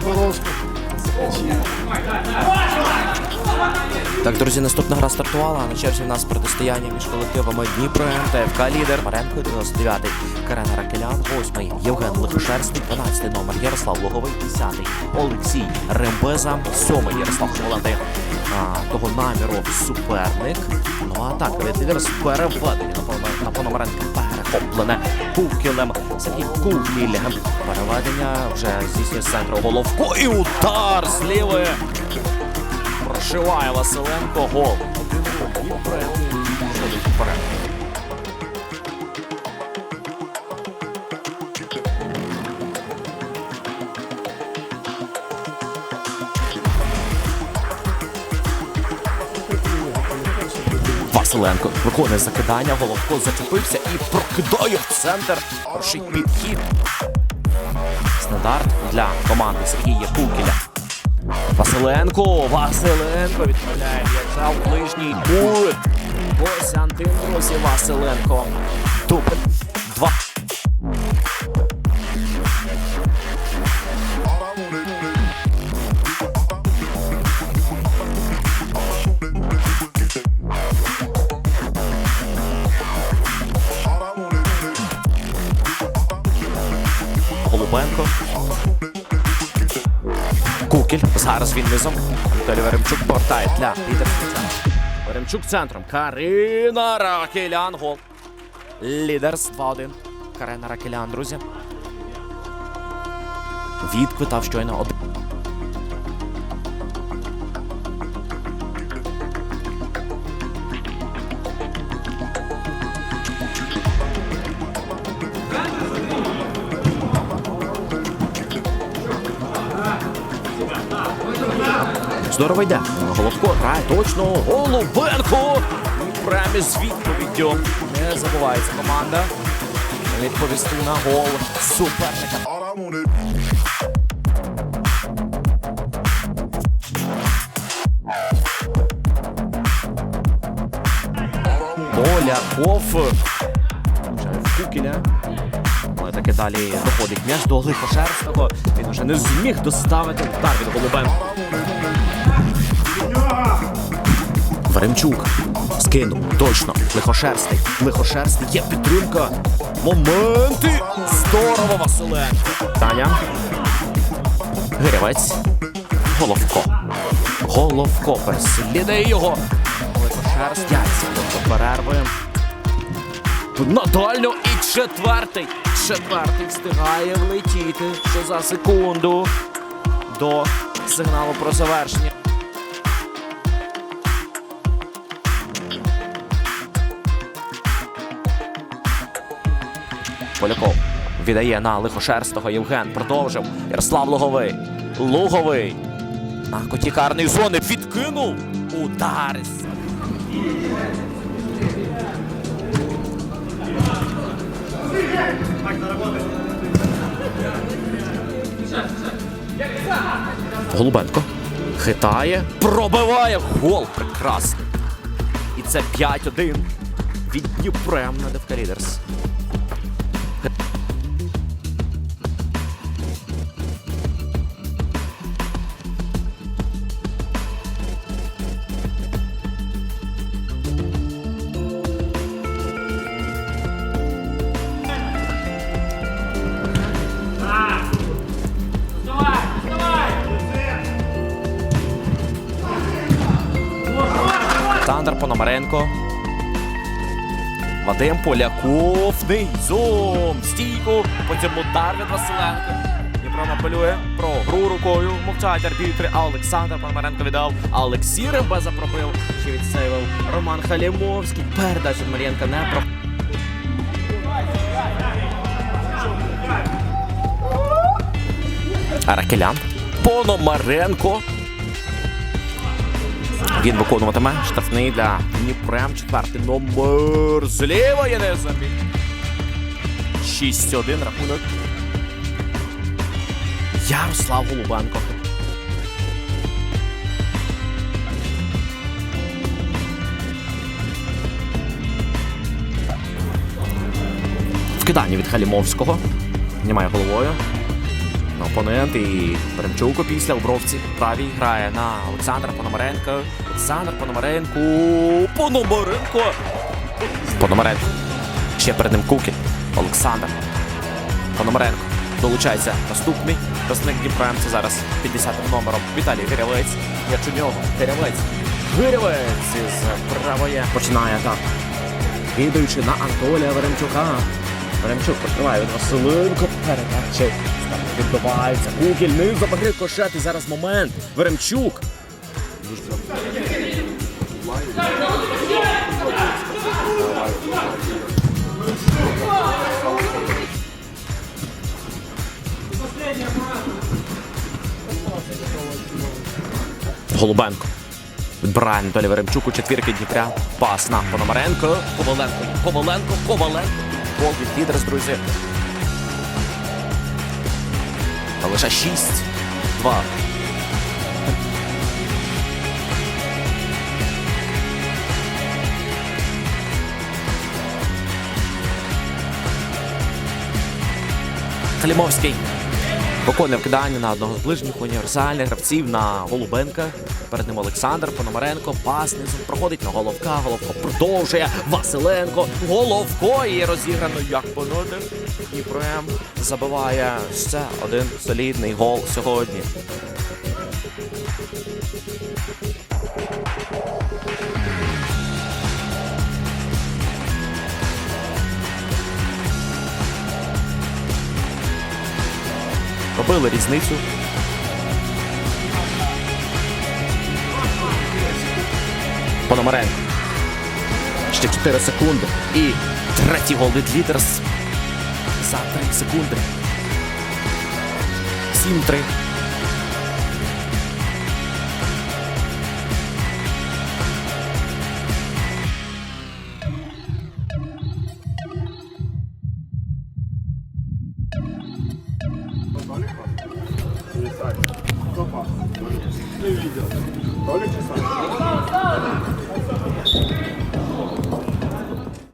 Запорожку. Так, друзі, наступна гра стартувала. На черзі в нас протистояння між колективами Дніпро МТ, ФК Лідер, Маренко, 99-й, Карена Ракелян, 8-й, Євген Лихошерстий, 12-й номер, Ярослав Луговий, 10-й, Олексій Рембеза, 7-й, Ярослав Шеваленти. Того наміру суперник. Ну а так, від лідер переведення на Пономаренка перехоплене Кукілем. Сергій Кукіль. Переведення вже здійснює з центру головку і удар з. Прошиває Василенко гол. Один вперед. Василенко виконує закидання, Головко зачепився і прокидає в центр. Хороший підхід. Стандарт для команди Сергія Кукіля. Василенко, Василенко відправляє м'яча в ближній кут. Костянтин Друзі Василенко. Дубль. Два. Кукіль. Зараз він низом. Анатолій Веремчук повертає для лідерства. Веремчук центром. Карина Ракелян. Гол. Лідерс 2-1. Карина Ракелян, друзі. Відквитав щойно один. Здорово йде. Головко грає точно. Голубенко. І Прямо з відповіддю. Не забувається команда. Відповісти на гол суперника. I. Поляков. Кукіля. Але таки далі доходить м'яч до Лихошерстого. Він вже не зміг доставити удар від Голубенка. Веремчук. Скинув. Точно. Лихошерстий. Лихошерстий. Є підтримка. Моменти. Здорово, Василенко. Таня. Гирявець. Головко. Головко переслідує його. Лихошерсть. Яйця до перерви. На дальню і четвертий. Четвертий встигає влетіти ще за секунду до сигналу про завершення. Поляков віддає на лихошерстого Євген. Продовжив. Ярослав Луговий. Луговий. На коті карної зони відкинув. Удар. Голубенко. Хитає. Пробиває. Гол прекрасний. І це 5-1 від Дніпрем на Девка Пономаренко. Вадим Поляков. Низом. Стійку. Потім удар від Василенка. Дніпро апелює про гру рукою. Мовчать арбітри. Олександр Пономаренко віддав. Олексій Рембеза пробив. Ще відсейвив Роман Халімовський. Передача від Мар'єнка не про. Аракелян. Пономаренко. Він виконуватиме штрафний для Дніпрем. Четвертий номер зліва є не забіг. 6-1 рахунок. Ярослав Голубенко. Вкидання від Халімовського. Знімає головою. Опонент і Перемчук після у бровці. Правій грає на Олександра Пономаренка. Олександр Пономаренко. Пономаренко. Пономаренко. Ще перед ним Кукін. Олександр. Пономаренко. Долучається наступний представник Дніпра. Зараз 50 номером Віталій Гирявець. Як у нього Гирявець. Гирявець із правої починає атаку. Кидаючи на Анатолія Веремчука. Веремчук прикриває від Василенко. Передачі. Відбувається. Кукіль низу погрив кошет. І зараз момент. Веремчук. Голубенко. Відбирає Анатолій Веремчук у четвірки Дніпря. Пас на Пономаренко. Коваленко. Коваленко. Коваленко. Гол від лідерс, друзі. Та лише 6. 2. Калімовський. Виконує вкидання на одного з ближніх універсальних гравців на Голубенка. Перед ним Олександр Пономаренко. Пас низом проходить на Головка. Головко продовжує. Василенко. Головко і розіграно як понотив. Дніпром забиває ще один солідний гол сьогодні. Робили різницю. Пономаренко. Ще 4 секунди. І третій гол від Лідерс. За 3 секунди. 7-3. Саня. Кто пас? Ты видел. Толик и Саня.